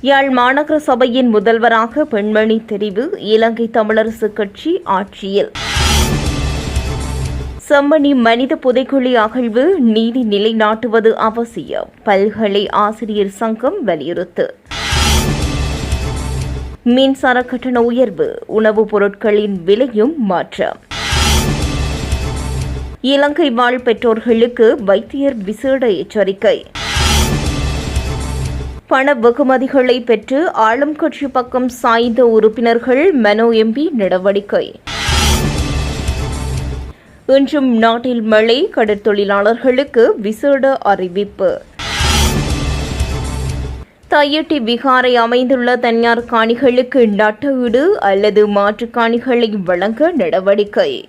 யாழ் மாநகர சபையின் முதல்வராக பெண்மணி தெரிவு இலங்கை தமிழரசு கட்சி ஆட்சியில். செம்மணி மனித புதைக்குழி அகழ்வு நீதி நிலைநாட்டுவது அவசியம் பல்கலை ஆசிரியர் சங்கம் வலியுறுத்து. மின்சார கட்டண உயர்வு உணவுப் பொருட்களின் விலையும் மாற்றம். இலங்கை வாழ் பெற்றோர்களுக்கு வைத்தியர் விசேட எச்சரிக்கை. பண வெகுமதிகளை பெற்று ஆளும் கட்சி பக்கம் சாய்ந்த உறுப்பினர்கள் மனோ எம்பி நடவடிக்கை. இன்றும் நாட்டில் மழை கடற்தொழிலாளர்களுக்கு விசேட அறிவிப்பு. தையட்டி விகாரை அமைந்துள்ள தனியார் காணிகளுக்கு நட்டஈடு அல்லது மாற்றுக் காணிகளை வழங்க நடவடிக்கை.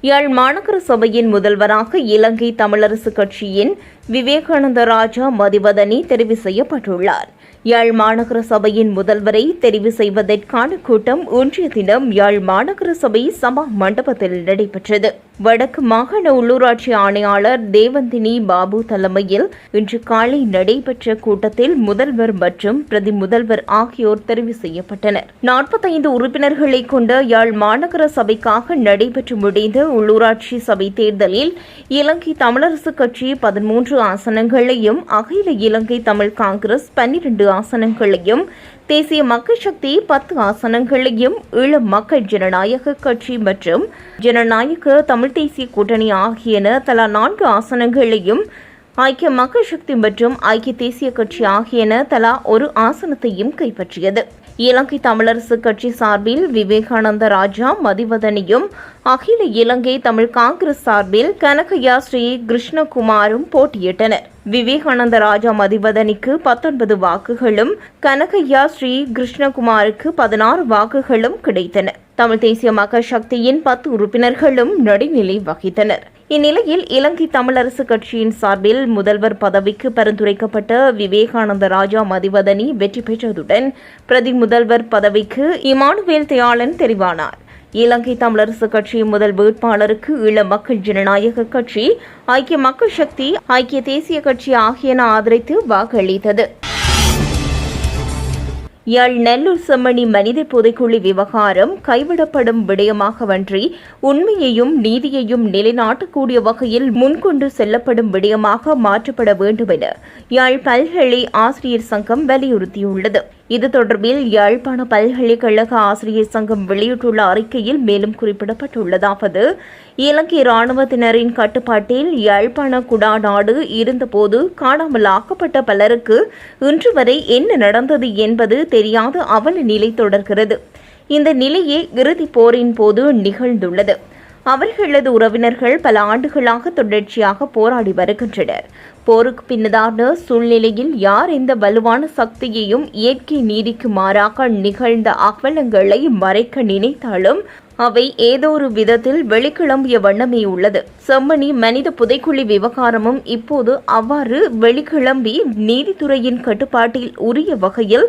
யாழ் மாநகர சபையின் முதல்வராக இலங்கை தமிழரசு கட்சியின் விவேகானந்த ராஜா மதிவதனி தெரிவு செய்யப்பட்டுள்ளார். யாழ் மாநகர சபையின் முதல்வரை தெரிவு செய்வதற்கான கூட்டம் ஒன்றிய தினம் யாழ் மாநகர சபை சபா மண்டபத்தில் நடைபெற்றது. வடக்கு மாகாண உள்ளூராட்சி ஆணையாளர் தேவந்தினி பாபு தலைமையில் இன்று காலை நடைபெற்ற கூட்டத்தில் முதல்வர் மற்றும் பிரதி முதல்வர் ஆகியோர் தெரிவு செய்யப்பட்டனர். நாற்பத்தைந்து உறுப்பினர்களை கொண்ட யாழ் மாநகர சபைக்காக நடைபெற்று முடிந்த உள்ளூராட்சி சபை தேர்தலில் இலங்கை தமிழரசு கட்சி பதிமூன்று ஆசனங்களையும் அகில இலங்கை தமிழ் காங்கிரஸ் பன்னிரண்டு ஆசனங்களையும் தேசிய மக்கள் சக்தி பத்து ஆசனங்களையும் ஈழ மக்கள் ஜனநாயக கட்சி மற்றும் ஜனநாயக தமிழ் தேசிய கூட்டணி ஆகியன தலா நான்கு ஆசனங்களையும் ஐக்கிய மக்கள் சக்தி மற்றும் ஐக்கிய தேசிய கட்சி ஆகியன தலா ஒரு ஆசனத்தையும் கைப்பற்றியது. இலங்கை தமிழரசு கட்சி சார்பில் விவேகானந்த ராஜா மதிவதனியும் அகில இலங்கை தமிழ் காங்கிரஸ் சார்பில் கனகையா ஸ்ரீ கிருஷ்ணகுமாரும் போட்டியிட்டனர். விவேகானந்த ராஜா மதிவதனிக்கு பத்தொன்பது வாக்குகளும் கனகையா ஸ்ரீ கிருஷ்ணகுமாருக்கு பதினாறு வாக்குகளும் கிடைத்தன. தமிழ் தேசிய மக்கள் சக்தியின் பத்து உறுப்பினர்களும் நடுநிலை வகித்தனர். இந்நிலையில் இலங்கை தமிழரசு கட்சியின் சார்பில் முதல்வர் பதவிக்கு பரிந்துரைக்கப்பட்ட விவேகானந்த ராஜா மதிவதனி வெற்றி பெற்றதுடன் பிரதி முதல்வர் பதவிக்கு இமானுவேல் தயாளன் தெரிவானார். இலங்கை தமிழரசு கட்சி முதல் வேட்பாளருக்கு ஈழ மக்கள் ஜனநாயக கட்சி ஐக்கிய மக்கள் சக்தி ஐக்கிய தேசிய கட்சி ஆகியன ஆதரித்து வாக்களித்தது. யாழ் நெல்லூர் செம்மணி மனித புதைக்குழி விவகாரம் கைவிடப்படும் விடயமாகவன்றி உண்மையையும் நீதியையும் நிலைநாட்டக்கூடிய வகையில் முன்கொண்டு செல்லப்படும் விடயமாக மாற்றப்பட வேண்டும் என யாழ் பல்கலை ஆசிரியர் சங்கம் வலியுறுத்தியுள்ளது. இது தொடர்பில் யாழ்ப்பாண பல்கலைக்கழக ஆசிரியர் சங்கம் வெளியிட்டுள்ள அறிக்கையில் மேலும் குறிப்பிடப்பட்டுள்ளதாவது இலங்கை இராணுவத்தினரின் கட்டுப்பாட்டில் யாழ்ப்பாண குடா நாடு இருந்தபோது காணாமல் ஆக்கப்பட்ட பலருக்கு இன்று வரை என்ன நடந்தது என்பது தெரியாத அவல நிலை தொடர்கிறது. இந்த நிலையே இறுதிப் போரின் போது நிகழ்ந்துள்ளது. அவர்களது உறவினர்கள் பல ஆண்டுகளாக தொடர்ச்சியாக போராடி வருகின்றனர். போருக்கு பின்னதான சூழ்நிலையில் யார் எந்த வலுவான சக்தியையும் இயற்கை நீதிக்கு மாறாக நிகழ்ந்த அவலங்களை மறைக்க நினைத்தாலும் அவை ஏதோ ஒரு விதத்தில் வெளிக்கிளம்பிய வண்ணமே உள்ளது. செம்மணி மனித புதைக்குழி விவகாரமும் இப்போது அவ்வாறு வெளிக்கிளம்பி நீதித்துறையின் கட்டுப்பாட்டில் உரிய வகையில்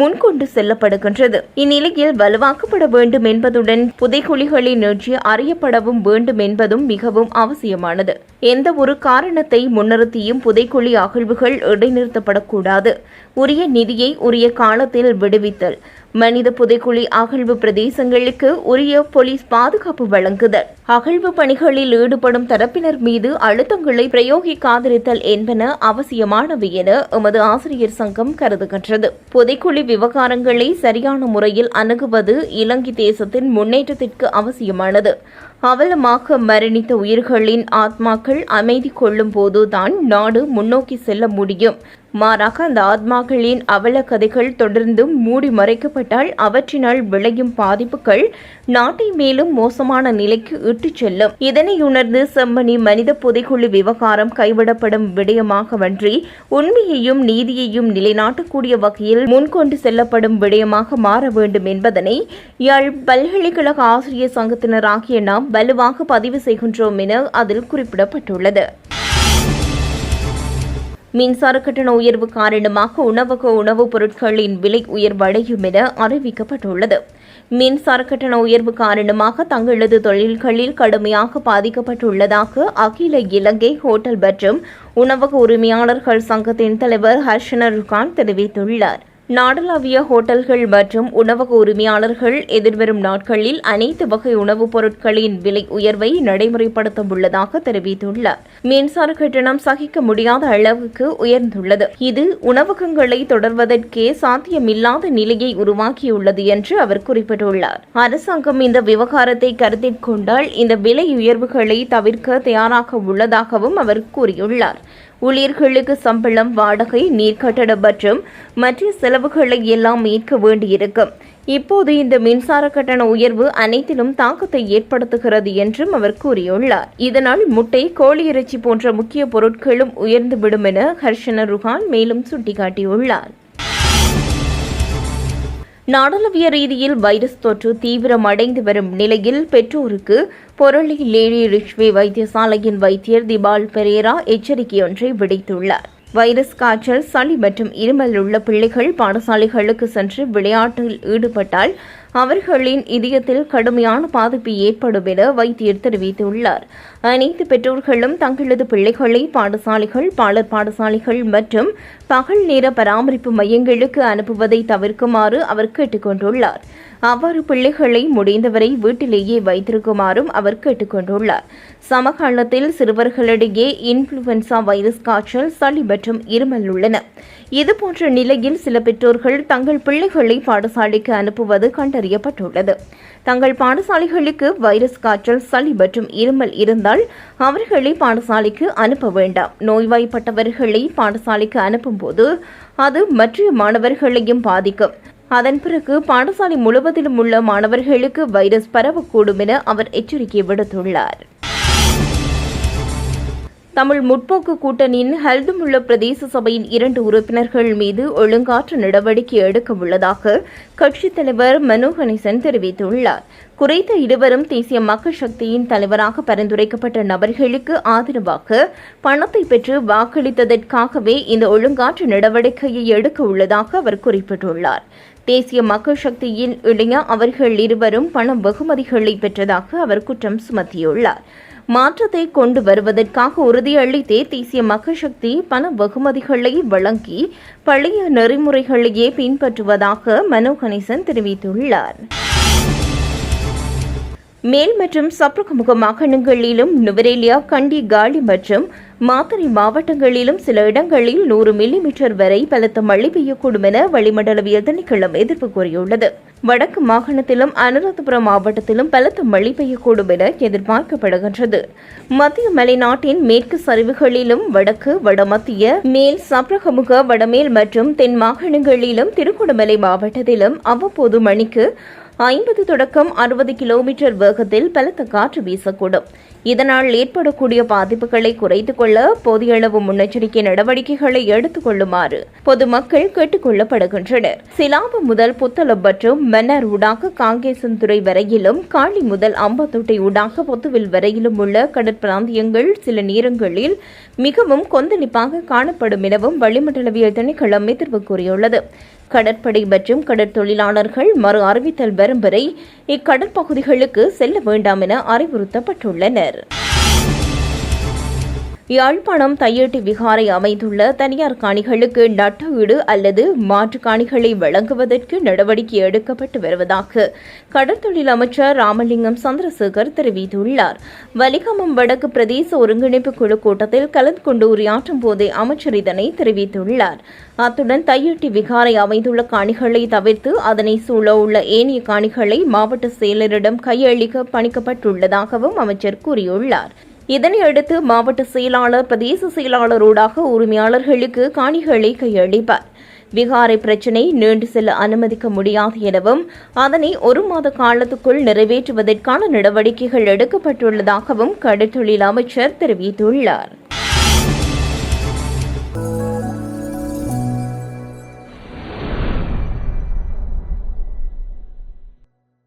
முன்கொண்டு செல்லப்படுகின்றது. இந்நிலையில் வலுவாக்கப்பட வேண்டும் என்பதுடன் புதைக்குழிகளின் நோக்கி அறியப்படவும் வேண்டும் என்பதும் மிகவும் அவசியமானது. எந்த ஒரு காரணத்தை முன்னிறுத்தியும் புதைக்குழி அகழ்வுகள் இடைநிறுத்தப்படக்கூடாது. உரிய நிதியை உரிய காலத்தில் விடுவித்தல். மனித புதைக்குழி அகழ்வு பிரதேசங்களுக்கு உரிய போலீஸ் பாதுகாப்பு வழங்குதல். அகழ்வு பணிகளில் ஈடுபடும் தரப்பினர் மீது அழுத்தங்களை பிரயோகிக்காதிருத்தல் என்பன அவசியமானவை என எமது ஆசிரியர் சங்கம் கருதுகின்றது. புதைக்குழி விவகாரங்களை சரியான முறையில் அணுகுவது இலங்கை தேசத்தின் முன்னேற்றத்திற்கு அவசியமானது. அவலமாக மரணித்த உயிர்களின் ஆத்மாக்கள் அமைதி கொள்ளும் போதுதான் நாடு முன்னோக்கி செல்ல முடியும். மாறாக அந்த ஆத்மாக்களின் அவல கதைகள் தொடர்ந்தும் மூடி மறைக்கப்பட்டால் அவற்றினால் விளையும் பாதிப்புகள் நாட்டை மேலும் மோசமான நிலைக்கு இட்டுச் செல்லும். இதனை உணர்ந்து செம்மணி மனித புதைக்குழு விவகாரம் கைவிடப்படும் விடயமாகவன்றி உண்மையையும் நீதியையும் நிலைநாட்டக்கூடிய வகையில் முன்கொண்டு செல்லப்படும் விடயமாக மாற வேண்டும் என்பதனை யாழ் பல்கலைக்கழக ஆசிரியர் சங்கத்தினர் ஆகிய நாம் வலுவாக பதிவு செய்கின்றோம் என அதில் குறிப்பிடப்பட்டுள்ளது. மின்சார கட்டண உயர்வு காரணமாக உணவக உணவுப் பொருட்களின் விலை உயர்வடையும் என அறிவிக்கப்பட்டுள்ளது. மின்சார கட்டண உயர்வு காரணமாக தங்களது தொழில்களில் கடுமையாக பாதிக்கப்பட்டுள்ளதாக அகில இலங்கை ஹோட்டல் மற்றும் உணவக உரிமையாளர்கள் சங்கத்தின் தலைவர் ஹர்ஷனர் கான் தெரிவித்துள்ளார். நாடளாவிய ஹோட்டல்கள் மற்றும் உணவக உரிமையாளர்கள் எதிர்வரும் நாட்களில் அனைத்து வகை உணவுப் பொருட்களின் விலை உயர்வை நடைமுறைப்படுத்த உள்ளதாக தெரிவித்துள்ளார். மின்சார கட்டணம் சகிக்க முடியாத அளவுக்கு உயர்ந்துள்ளது. இது உணவகங்களை தொடர்வதற்கே சாத்தியமில்லாத நிலையை உருவாக்கியுள்ளது என்று அவர் குறிப்பிட்டுள்ளார். அரசாங்கம் இந்த விவகாரத்தை கருத்தில் கொண்டால் இந்த விலை உயர்வுகளை தவிர்க்க தயாராக உள்ளதாகவும் அவர் கூறியுள்ளார். ஊழியர்களுக்கு சம்பளம் வாடகை நீர்க்கட்டண மற்றும் மற்ற செலவுகளை எல்லாம் மீட்க வேண்டியிருக்கும் இப்போது இந்த மின்சார கட்டண உயர்வு அனைத்திலும் தாக்கத்தை ஏற்படுத்துகிறது என்றும் அவர் கூறியுள்ளார். இதனால் முட்டை கோழி இறைச்சி போன்ற முக்கிய பொருட்களும் உயர்ந்துவிடும் என ஹர்ஷன ருஹான் மேலும் சுட்டிக்காட்டியுள்ளார். நாடளவிய ரீதியில் வைரஸ் தொற்று தீவிரமடைந்து வரும் நிலையில் பெற்றோருக்கு பொருளி லேடி ரிஷ்வி வைத்தியசாலையின் வைத்தியர் திபால் பெரேரா எச்சரிக்கையொன்றை விடுத்துள்ளார். வைரஸ் காய்ச்சல் சளி மற்றும் இருமல் உள்ள பிள்ளைகள் பாடசாலைகளுக்கு சென்று விளையாட்டில் ஈடுபட்டால் அவர்களின் இதயத்தில் கடுமையான பாதிப்பு ஏற்படும் என வைத்தியர் தெரிவித்துள்ளார். அனைத்து பெற்றோர்களும் தங்களது பிள்ளைகளை பாடசாலைகள் பாலர் பாடசாலைகள் மற்றும் பகல் நேர பராமரிப்பு மையங்களுக்கு அனுப்புவதை தவிர்க்குமாறு அவர் கேட்டுக்கொண்டுள்ளார் அவ்வாறு பிள்ளைகளை முடிந்தவரை வீட்டிலேயே வைத்திருக்குமாறும் அவர் கேட்டுக்கொண்டுள்ளார் சமகாலத்தில் சிறுவர்களிடையே இன்ஃபுளுவன்சா வைரஸ் காய்ச்சல் சளி மற்றும் இருமல் உள்ளன. இதுபோன்ற நிலையில் சில பெற்றோர்கள் தங்கள் பிள்ளைகளை பாடசாலைக்கு அனுப்புவது கண்ட கண்டறியப்பட்டுள்ளது தங்கள் பாடசாலைகளுக்கு வைரஸ் காய்ச்சல் சளி மற்றும் இருமல் இருந்தால் அவர்களை பாடசாலைக்கு அனுப்ப வேண்டாம். நோய்வாய்ப்பட்டவர்களை பாடசாலைக்கு அனுப்பும்போது அது மற்ற மாணவர்களையும் பாதிக்கும். அதன் பிறகு பாடசாலை முழுவதிலும் உள்ள மாணவர்களுக்கு வைரஸ் பரவக்கூடும் என அவர் எச்சரிக்கை விடுத்துள்ளார். தமிழ் முற்போக்கு கூட்டணியின் ஹல்துமுள்ள பிரதேச சபையின் இரண்டு உறுப்பினர்கள் மீது ஒழுங்காற்று நடவடிக்கை எடுக்க உள்ளதாக கட்சித் தலைவர் மனோ கணேசன் தெரிவித்துள்ளார். குறைத்த இருவரும் தேசிய மக்கள் சக்தியின் தலைவராக பரிந்துரைக்கப்பட்ட நபர்களுக்கு ஆதரவாக பணத்தை பெற்று வாக்களித்ததற்காகவே இந்த ஒழுங்காற்று நடவடிக்கையை எடுக்க உள்ளதாக அவர் குறிப்பிட்டுள்ளார். தேசிய மக்கள் சக்தியின் இளைய அவர்கள் இருவரும் பணம் வெகுமதிகளை பெற்றதாக அவர் குற்றம் சுமத்தியுள்ளார். மாற்றத்தை கொண்டு வருவதற்காக உறுதியளித்தே தேசிய மக்கள் சக்தி பண வெகுமதிகளை வழங்கி பழைய நெறிமுறைகளையே பின்பற்றுவதாக மனோ கணேசன் தெரிவித்துள்ளார். மேல் மற்றும் சப்ரகமுக மாகாணங்களிலும் நுவரேலியா கண்டி காலி மற்றும் மாத்தறை மாவட்டங்களிலும் சில இடங்களில் நூறு மில்லிமீட்டர் வரை பலத்த மழை பெய்யக்கூடும் என வளிமண்டலவியல் திணைக்களம் எதிர்ப்பு கூறியுள்ளது. வடக்கு மாகாணத்திலும் அனுராதபுரம் மாவட்டத்திலும் பலத்த மழை பெய்யக்கூடும் என எதிர்பார்க்கப்படுகின்றது. மத்திய மலைநாட்டின் மேற்கு சரிவுகளிலும் வடக்கு வடமத்திய மேல் சப்ரகமுக வடமேல் மற்றும் தென் மாகாணங்களிலும் திருகோணமலை மாவட்டத்திலும் அவ்வப்போது மணிக்கு ஐம்பது தொடக்கம் அறுபது கிலோமீட்டர் வேகத்தில் பலத்த காற்று வீசக்கூடும். இதனால் ஏற்படக்கூடிய பாதிப்புகளை குறைத்துக் கொள்ள போதிய அளவு முன்னெச்சரிக்கை நடவடிக்கைகளை எடுத்துக் கொள்ளுமாறு பொதுமக்கள் கேட்டுக் கொள்ளப்படுகின்றனர். சிலாபு முதல் புத்தளம் மற்றும் மன்னர் ஊடாக காங்கேசன்துறை வரையிலும் காளி முதல் அம்பத்தொட்டை ஊடாக பொத்துவில் வரையிலும் உள்ள கடற்பிராந்தியங்கள் சில நேரங்களில் மிகவும் கொந்தளிப்பாக காணப்படும் எனவும் வளிமண்டலவியல் திணைக்களம் எதிர்வு கூறியுள்ளது. கடற்படை மற்றும் கடற்தொழிலாளர்கள் மறு அறிவித்தல் வரும் வரை இக்கடற்பகுதிகளுக்கு செல்ல வேண்டாம் என அறிவுறுத்தப்பட்டுள்ளனர். யாழ்ப்பாணம் தையட்டி விகாரை அமைந்துள்ள தனியார் காணிகளுக்கு நட்டஈடு அல்லது மாற்று காணிகளை வழங்குவதற்கு நடவடிக்கை எடுக்கப்பட்டு வருவதாக கடற்தொழில் அமைச்சர் ராமலிங்கம் சந்திரசேகர் தெரிவித்துள்ளார். வலிகமம் வடக்கு பிரதேச ஒருங்கிணைப்பு குழு கூட்டத்தில் கலந்து கொண்டு உரையாற்றும் போதே அமைச்சர் இதனை தெரிவித்துள்ளார். அத்துடன் தையட்டி விகாரை அமைந்துள்ள காணிகளை தவிர்த்து அதனை சூழ உள்ள ஏனைய காணிகளை மாவட்ட செயலரிடம் கையளிக்க பணிக்கப்பட்டுள்ளதாகவும் அமைச்சர் கூறியுள்ளார். இதனையடுத்து மாவட்ட செயலாளர் பிரதேச செயலாளரோடாக உரிமையாளர்களுக்கு காணிகளை கையளிப்பார். விகாரை பிரச்சினை நீண்டு செல்ல அனுமதிக்க முடியாது எனவும் அதனை ஒரு மாத காலத்துக்குள் நிறைவேற்றுவதற்கான நடவடிக்கைகள் எடுக்கப்பட்டுள்ளதாகவும் கடற்தொழில் அமைச்சர் தெரிவித்துள்ளார்.